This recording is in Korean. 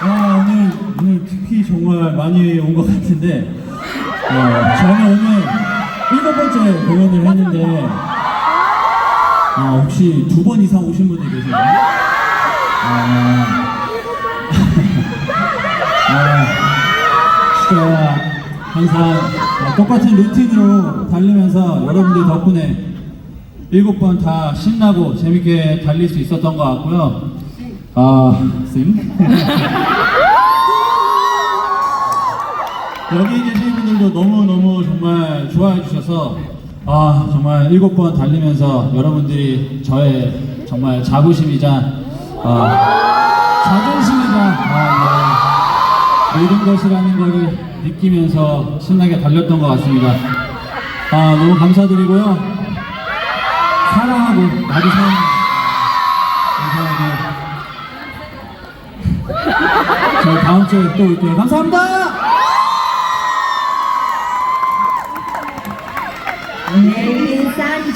아, 오늘, 오늘 정말 많이 온 것 같은데, 어, 저는 오늘 일곱 번째 공연을 했는데, 아, 혹시 두 번 이상 오신 분이 계세요? 아, 아, 진짜 항상 어, 똑같은 루틴으로 달리면서 여러분들 덕분에 일곱 번 다 신나고 재밌게 달릴 수 있었던 것 같고요. 아, 쌤? 여기 계신 분들도 너무너무 정말 좋아해 주셔서 아, 정말 일곱 번 달리면서 여러분들이 저의 정말 자부심이자 아, 모든 것이라는 것을 느끼면서 신나게 달렸던 것 같습니다. 아, 너무 감사드리고요. 사랑하고 나도 사랑해. 감사하고. 저희 다음 주에 또 올게요. 감사합니다. Ladies and